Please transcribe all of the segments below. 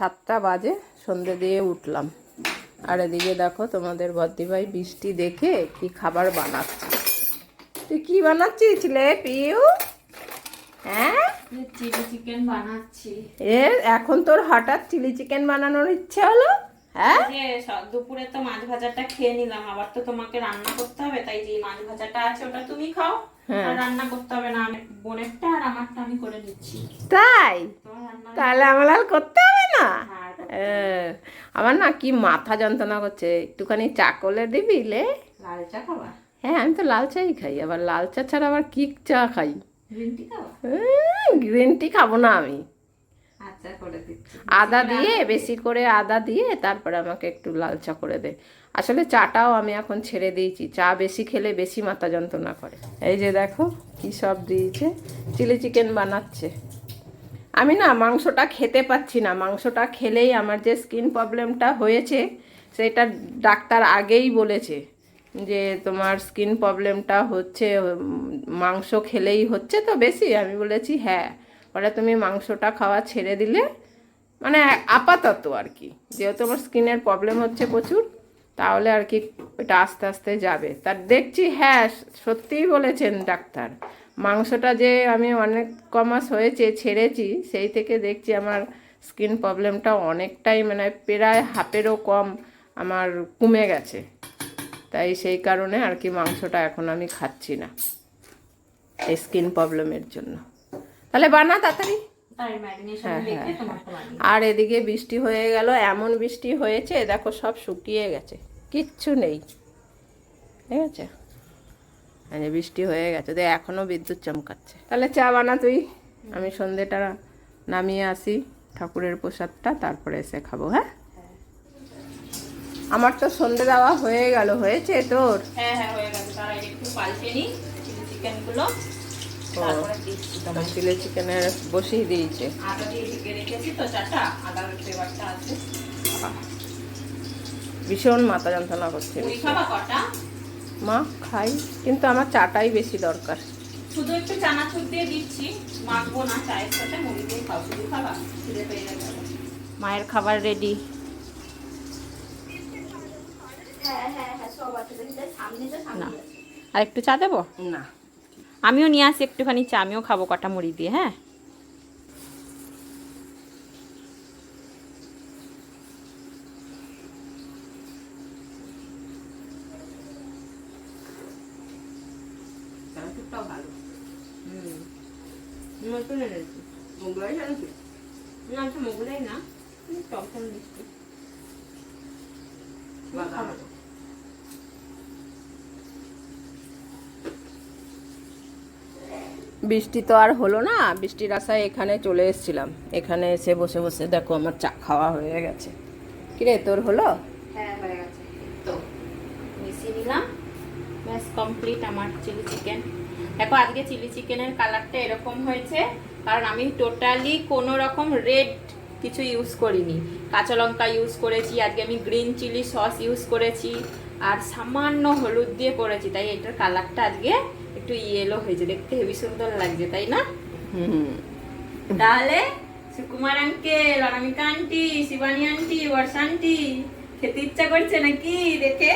সাতটা বাজে সন্ধে দিয়ে উঠলাম। আর এদিকে দেখো তোমাদের বদ্দিভাই বৃষ্টি দেখে কি খাবার বানাচ্ছে। তুই কি বানাচ্ছিস লে পিউ? হ্যাঁ? চিলি চিকেন বানাচ্ছি। এ এখন তোর হঠাৎ চিলি চিকেন বানানোর ইচ্ছে হলো? হ্যাঁ? দুপুরে তো মাছ ভাজাটা খেয়ে নিলাম আবার তো তোমাকে রান্না করতে হবে তাই যে মাছ ভাজাটা আছে ওটা তুমি খাও। হ্যাঁ। রান্না করতে হবে না বোনেরটা আর আমারটা আমি করে দিচ্ছি তাই? তাহলে আমার করতে হবে না? আমার না কি মাথা যন্ত্রণা করছে একটুখানি চা করলে দিবি লে। লাল চা খাবা? হ্যাঁ আমি তো লাল চাই খাই আবার লাল চা ছাড়া আবার কি চা খাই? গ্রিন টি খাবা? না আমি। আচ্ছা আদা দিয়ে বেশি করে আদা দিয়ে তারপরে আমাকে একটু লাল চা করে দে। আসলে চাটাও আমি এখন ছেড়ে দিয়েছি চা বেশি খেলে বেশি মাথা যন্ত্রণা করে। এই যে দেখো কি সব দিয়েছে চিলি চিকেন বানাচ্ছে। আমি না মাংসটা খেতে পাচ্ছি না। মাংসটা খেলেই আমার যে স্কিন প্রবলেমটা হয়েছে, সেটা ডাক্তার আগেই বলেছে যে তোমার স্কিন প্রবলেমটা হচ্ছে, মাংস খেলেই হচ্ছে তো বেশি। আমি বলেছি হ্যাঁ পরে তুমি মাংসটা খাওয়া ছেড়ে দিলে। মানে আপাতত আর কি। যেহেতু আমার স্কিনের প্রবলেম হচ্ছে প্রচুর তাহলে আর কি এটা আস্তে আস্তে যাবে। তার দেখছি হ্যাঁ সত্যিই বলেছেন ডাক্তার। মাংসটা যে আমি অনেক কমাস হয়েছে, ছেড়েছি, সেই থেকে দেখছি আমার স্কিন প্রবলেমটা অনেকটাই মানে প্রায় হাফেরও কম আমার কমে গেছে। তাই সেই কারণে আর কি মাংসটা এখন আমি খাচ্ছি না এই স্কিন প্রবলেমের জন্য। তাহলে বানা তাড়াতাড়ি। তাই হ্যাঁ, হ্যাঁ, আর এদিকে বৃষ্টি হয়ে গেল এমন বৃষ্টি হয়েছে দেখো সব শুকিয়ে গেছে কিচ্ছু নেই। ঠিক আছে? মানে বৃষ্টি হয়ে গেছে তো এখনও বিদ্যুৎ চমকাচ্ছে। তাহলে চা বানা তুই। আমি সন্ধেটা নামিয়ে আসি ঠাকুরের প্রসাদটা তারপরে এসে খাব হ্যাঁ? আমার তো সন্ধে দেওয়া হয়ে গেল হয়েছে তোর? হ্যাঁ হ্যাঁ হয়ে গেছে। তারা একটু পাল্টে নিই চিলি চিলি চিকেনের বসিয়ে দিয়েছে। আদা দিয়ে ঢেকে রেখেছি তো চাটা। আদার ফ্লেভারটা আছে। ভীষণ মাথা যন্ত্রণা করছে। মুড়ি খাবা কটা? মা খাই কিন্তু আমার চাটাই বেশি দরকার। শুধু একটু চানাচুর দিয়ে দিচ্ছি। মাখবো না চায়ের সাথে মুড়ি দিয়ে খাও শুধু খাবা খিদে পেয়ে আবার। মায়ের খাবার রেডি না। আর একটু চা দেবো? না। আমিও নিয়ে আসি একটুখানি চা আমিও খাব কটা মুড়ি দিয়ে হ্যাঁ? না তো মোগলাই না। টক টক মিষ্টি বৃষ্টি তো আর হলো না, বৃষ্টির আশায় এখানে চলে এসেছিলাম। এখানে এসে বসে বসে দেখো আমার চা খাওয়া হয়ে গেছে। কিরে, তোর হলো? হ্যাঁ হয়ে গেছে। তো, মিশিয়ে নিলাম। ব্যাস কমপ্লিট আমার চিলি চিকেন দেখো, আজকে চিলি চিকেনের কালারটা এরকম হয়েছে, কারণ আমি টোটালি কোনো রকম রেড কিছু ইউজ করিনি। কাঁচা লঙ্কা ইউজ করেছি, আজকে আমি গ্রিন চিলি সস ইউজ করেছি, আর সামান্য হলুদ দিয়ে করেছি, তাই এটার কালারটা আজকে একটু ইয়েলো হয়েছে দেখতে হেবি সুন্দর লাগছে তাই না? হুম। তাহলে Sukumar uncle Anamika aunty Shivani aunty Barsha aunty খেতে ইচ্ছা করছে নাকি? দেখে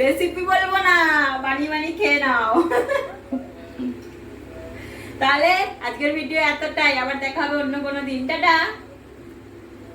রেসিপি বলব না বানিয়ে বানিয়ে খেয়ে নাও। তাহলে আজকের ভিডিও এতটাই আবার দেখা হবে অন্য কোনো দিন টাটা।